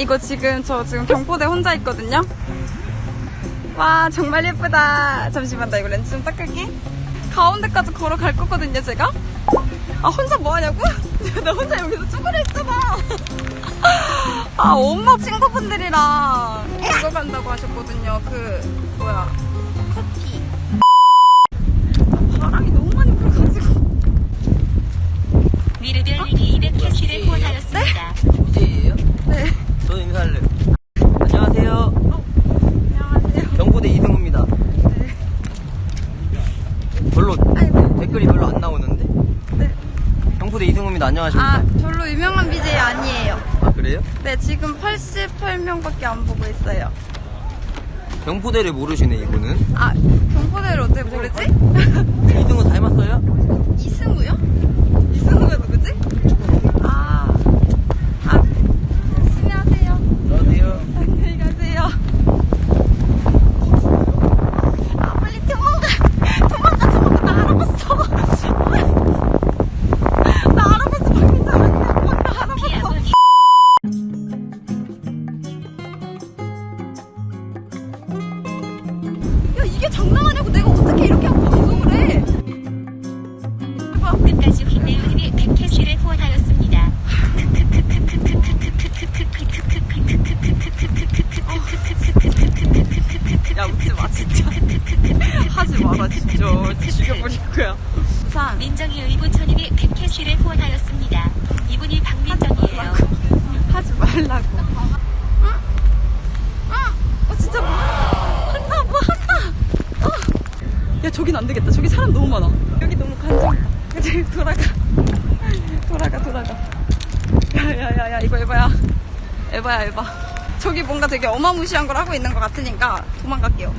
이거 지금 저 지금 경포대 혼자 있거든요. 와 정말 예쁘다. 잠시만 나 이거 렌즈 좀 닦을게. 가운데까지 걸어갈 거거든요 제가. 아 혼자 뭐 하냐고? 나 혼자 여기서 쭈그려 있잖아. 아 엄마 친구분들이랑 이거 간다고 하셨거든요. 그 뭐야 커피. 아, 바람이 너무 많이 불어가지고. 미르별님이 200캐시를 후원하였습니다. 우재예요? 네. 저 인사할래요. 안녕하세요. 안녕하세요. 경포대 이승우입니다. 네. 별로 아이고. 댓글이 별로 안 나오는데? 네. 경포대 이승우입니다. 안녕하십니까? 아 별로 유명한 BJ 아니에요. 아, 그래요? 네 지금 88명밖에 안 보고 있어요. 경포대를 모르시네 이분은. 아 경포대를 어떻게 모르지? 이승우 닮았어요? 이승우요? 이승우가 누구지? 말라고. 응? 응? 어 진짜 뭐 한다 뭐 한다. 어. 야 저긴 안 되겠다. 저기 사람 너무 많아. 여기 너무 간절하다. 그치 돌아가. 돌아가 돌아가. 야 야 야 야 이거 에바야. 에바야 에바. 저기 뭔가 되게 어마무시한 걸 하고 있는 것 같으니까 도망갈게요.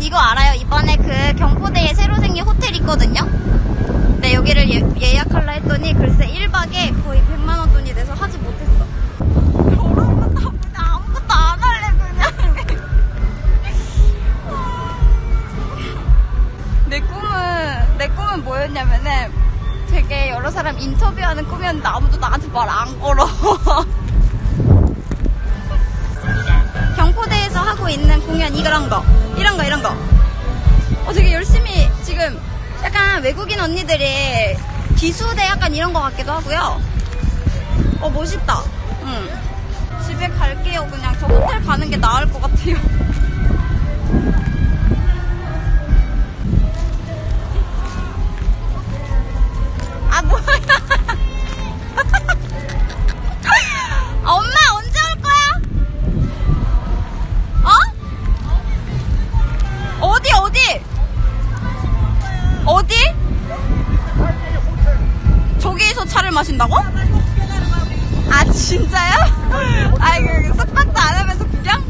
여러분 이거 알아요? 이번에 그 경포대에 새로 생긴 호텔 있거든요. 네 여기를 예, 약할라 했더니 글쎄 1박에 거의 100만 원 돈이 돼서 하지 못했어. 더러운 것도 아무것도 아무것도 안 할래. 내 꿈은 내 꿈은 뭐였냐면은 되게 여러 사람 인터뷰하는 꿈이었는데 아무도 나한테 말 안 걸어. 있는 공연 이런 거, 이런 거, 이런 거. 어, 되게 열심히 지금 약간 외국인 언니들이 기수대 약간 이런 거 같기도 하고요. 어, 멋있다. 응. 집에 갈게요. 그냥 저 호텔 가는 게 나을 것 같아요. 아 진짜요? 아이고 숙박도 안 하면서 구경?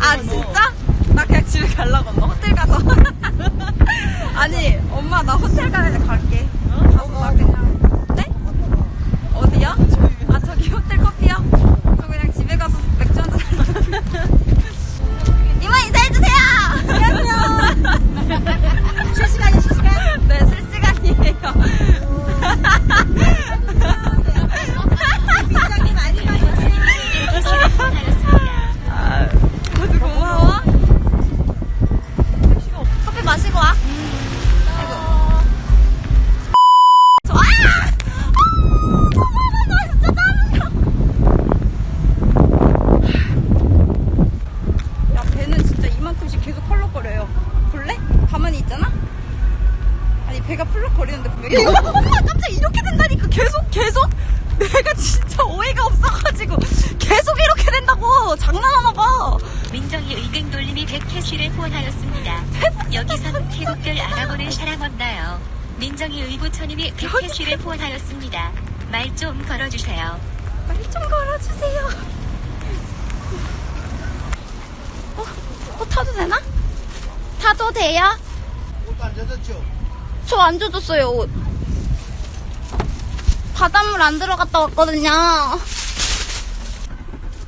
아 진짜? 나 그냥 집에 가려고 엄마 호텔 가서 아니 엄마 나 호텔 가야 돼 갈게 가서 나 그냥 장난하나 봐. 민정이 의등돌림이 100캐시를 후원하였습니다. 여기선 태국별 알아보는 사람 없나요? 민정이 의부처님이 100캐시를 후원하였습니다. 말 좀 걸어주세요. 말 좀 걸어주세요. 어, 어, 타도 되나? 타도 돼요? 옷 안 젖었죠? 저 안 젖었어요, 옷. 바닷물 안 들어갔다 왔거든요.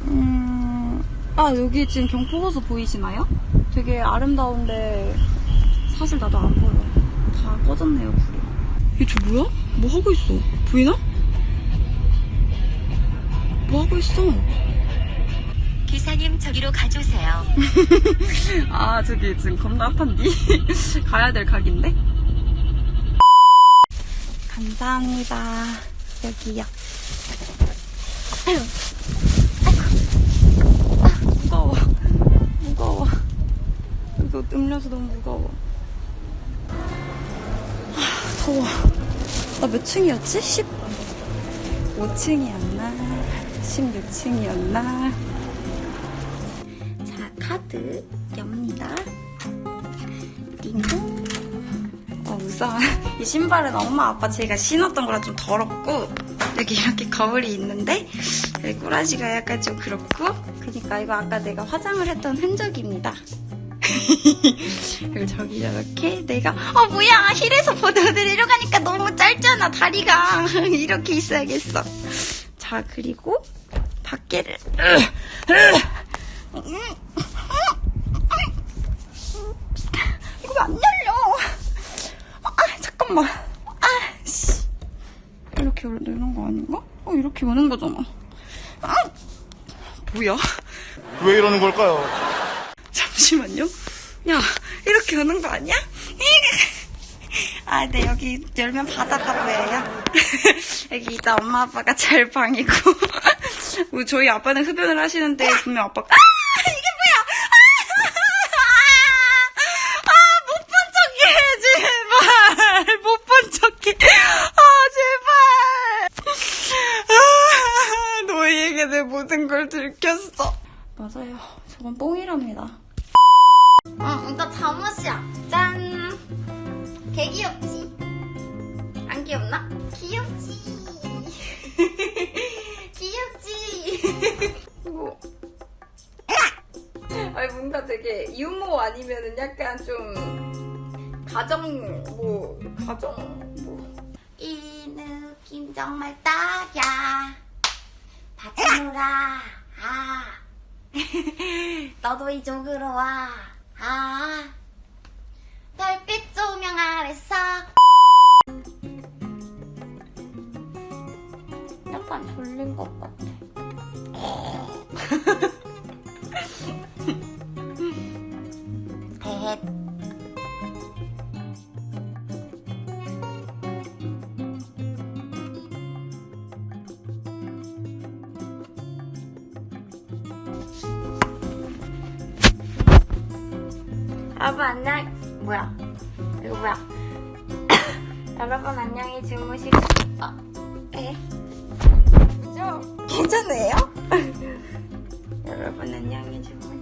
음, 아, 여기 지금 경포호수 보이시나요? 되게 아름다운데, 사실 나도 안 보여. 다다 꺼졌네요, 불이. 이게 저 뭐야? 뭐 하고 있어? 보이나? 뭐 하고 있어? 기사님 저기로 가주세요. 아, 저기 지금 겁나 아판디. 가야 될 각인데? 감사합니다. 여기요. 아유, 아이고. 아, 무거워. 무거워. 이거 음료수 너무 무거워. 아, 더워. 나 몇 층이었지? 15층이었나? 16층이었나? 자, 카드 엽니다. 띵동. 어, 우선 이 신발은 엄마 아빠 제가 신었던 거라 좀 더럽고 여기 이렇게 거울이 있는데 여기 꼬라지가 약간 좀 그렇고 그니까 이거 아까 내가 화장을 했던 흔적입니다. 그리고 저기 이렇게 내가 어 뭐야 힐에서 보드드리러 가니까 너무 짧잖아 다리가 이렇게 있어야겠어. 자 그리고 밖에를 이거 왜 안 열려? 아, 잠깐만. 아, 씨. 이렇게 열리는 거 아닌가? 어, 이렇게 오는 거잖아. 아, 뭐야? 왜 이러는 걸까요? 잠시만요. 야, 이렇게 오는 거 아니야? 아, 네, 여기 열면 바다가 보여요. 여기 이따 엄마 아빠가 잘 방이고. 우리 저희 아빠는 흡연을 하시는데 분명 아빠. 아! 이게 뭐야! 아! 아, 못 본 척해, 제발! 못 본 척해. 아, 제발! 아, 너희에게 내 모든 걸 들켰어. 맞아요. 저건 뽕이랍니다. 귀엽나? 귀엽지? 귀엽지? 이거. 아니, 뭔가 되게 유모 아니면은 약간 좀, 가정, 뭐, 가정, 뭐. 이 느낌 정말 딱이야. 바치노라. 아. 너도 이쪽으로 와. 아. 별빛 조명 아래서. 약간 졸린 것 같아. 셋. 여러분 안녕 뭐야 이거 뭐야 여러분 안녕히 주무시고 아, 에? 좀 괜찮으세요? 여러분 안녕히 주무세요